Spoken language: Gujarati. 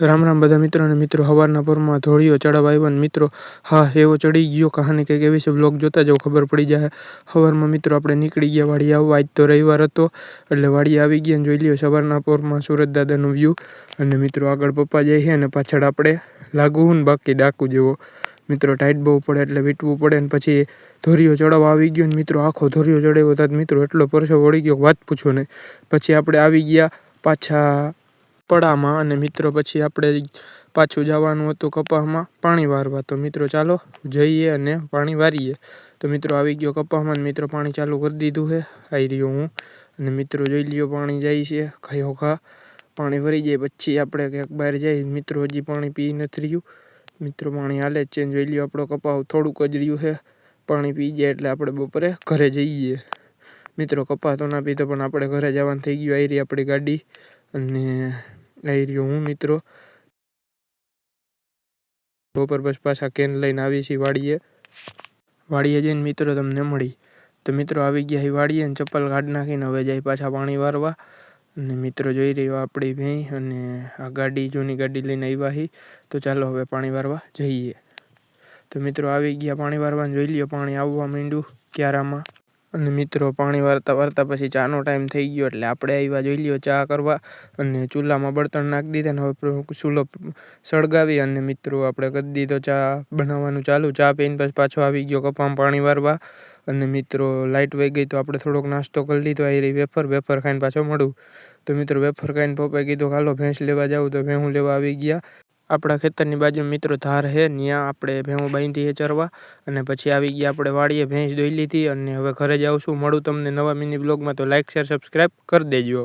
રામ રામ બધા મિત્રો અને મિત્રો સવારના પરમાં ધોળીઓ ચડાવવા આવ્યો ને મિત્રો, હા, એવો ચડી ગયો કહાની કંઈક એવી છે બ્લોગ જોતા જાવ ખબર પડી જાય. સવારમાં મિત્રો આપણે નીકળી ગયા વાડી આવવા, આજ તો રવિવાર હતો, એટલે વાડી આવી ગયા જોઈ લ્યો, સવારના પોરમાં સુરત દાદાનું વ્યૂ અને મિત્રો આગળ પપ્પા જાય છે અને પાછળ આપણે લાગવું ને બાકી ડાકુ જેવો. મિત્રો ટાઈટ બહુ પડે એટલે વીટવું પડે ને પછી ધોરીઓ ચડાવવા આવી ગયો ને મિત્રો, આખો ધોરીઓ ચડાવ્યો હતા મિત્રો એટલો પરસો વળી ગયો વાત પૂછો ને પછી આપણે આવી ગયા પાછા પડામાં અને મિત્રો પછી આપણે પાછું જવાનું હતું કપાસમાં પાણી વારવા. તો મિત્રો ચાલો જઈએ અને પાણી વારીએ. તો મિત્રો આવી ગયો કપાસમાં મિત્રો પાણી ચાલુ કરી દીધું છે. આવી રહ્યો હું. અને મિત્રો જોઈ લ્યો પાણી જાય છે. ખાયો ખા. પાણી ભરી જાય. પછી આપણે ક્યાંક બહાર જઈએ. મિત્રો હજી પાણી પી નથી રહ્યું. મિત્રો પાણી હાલે જ છે. જોઈ લ્યો આપણો કપાસ થોડુંક જ રહ્યું છે. પાણી પી જાય એટલે આપણે બપોરે ઘરે જઈએ. મિત્રો કપાસ તો ના પીતો પણ આપણે ઘરે જવાનું થઈ ગયું. આવી રહી આપણી ગાડી. અને આવી રહ્યો હું, મિત્રો. બપોર બસ પાછા કેન લઈને આવી છીએ વાડીએ. વાડીએ જઈને મિત્રો તમને મળી. તો મિત્રો આવી ગયા એ વાડીએ અને ચપ્પલ કાઢી નાખીને હવે જાય પાછા પાણી વારવા. અને મિત્રો જોઈ રહ્યો આપણી ભેં અને આ ગાડી, જૂની ગાડી લઈને આવ્યા હી તો ચાલો હવે પાણી વારવા જઈએ. તો મિત્રો આવી ગયા પાણી વારવાનું જોઈ લ્યો, પાણી આવવા માંડ્યું ક્યારામાં. અને મિત્રો, પાણી વારતા વારતા પછી ચાનો ટાઈમ થઈ ગયો એટલે આપણે આવ્યા જોઈ લ્યો ચા કરવા અને ચૂલામાં બળતણ નાખી દીધા ને હવે ચૂલો સળગાવી અને મિત્રો આપણે કરી દીધો ચા બનાવવાનું ચાલુ. ચા પીને પછી પાછો આવી ગયો કપામાં પાણી વારવા અને મિત્રો લાઇટ વહી ગઈ તો આપણે થોડોક નાસ્તો કરી લીધો. આવી રહી વેફર વેફર ખાઈને પાછો મળું. તો મિત્રો વેફર ખાઈને પપ્પાએ કીધું હાલો ભેંસ લેવા જાઉં. તો ભેહું લેવા આવી ગયા. આપણા ખેતરની બાજુ મિત્રો ધાર છે ત્યાં આપણે ભેંઓ બાંધી છે ચરવા અને પછી આવી ગયા આપણે વાડીએ ભેંસ દોઈ લીધી અને હવે ઘરે જ આવશું મળું તમને નવા મિની બ્લોગમાં તો લાઇક શેર સબસ્ક્રાઈબ કરી દેજો.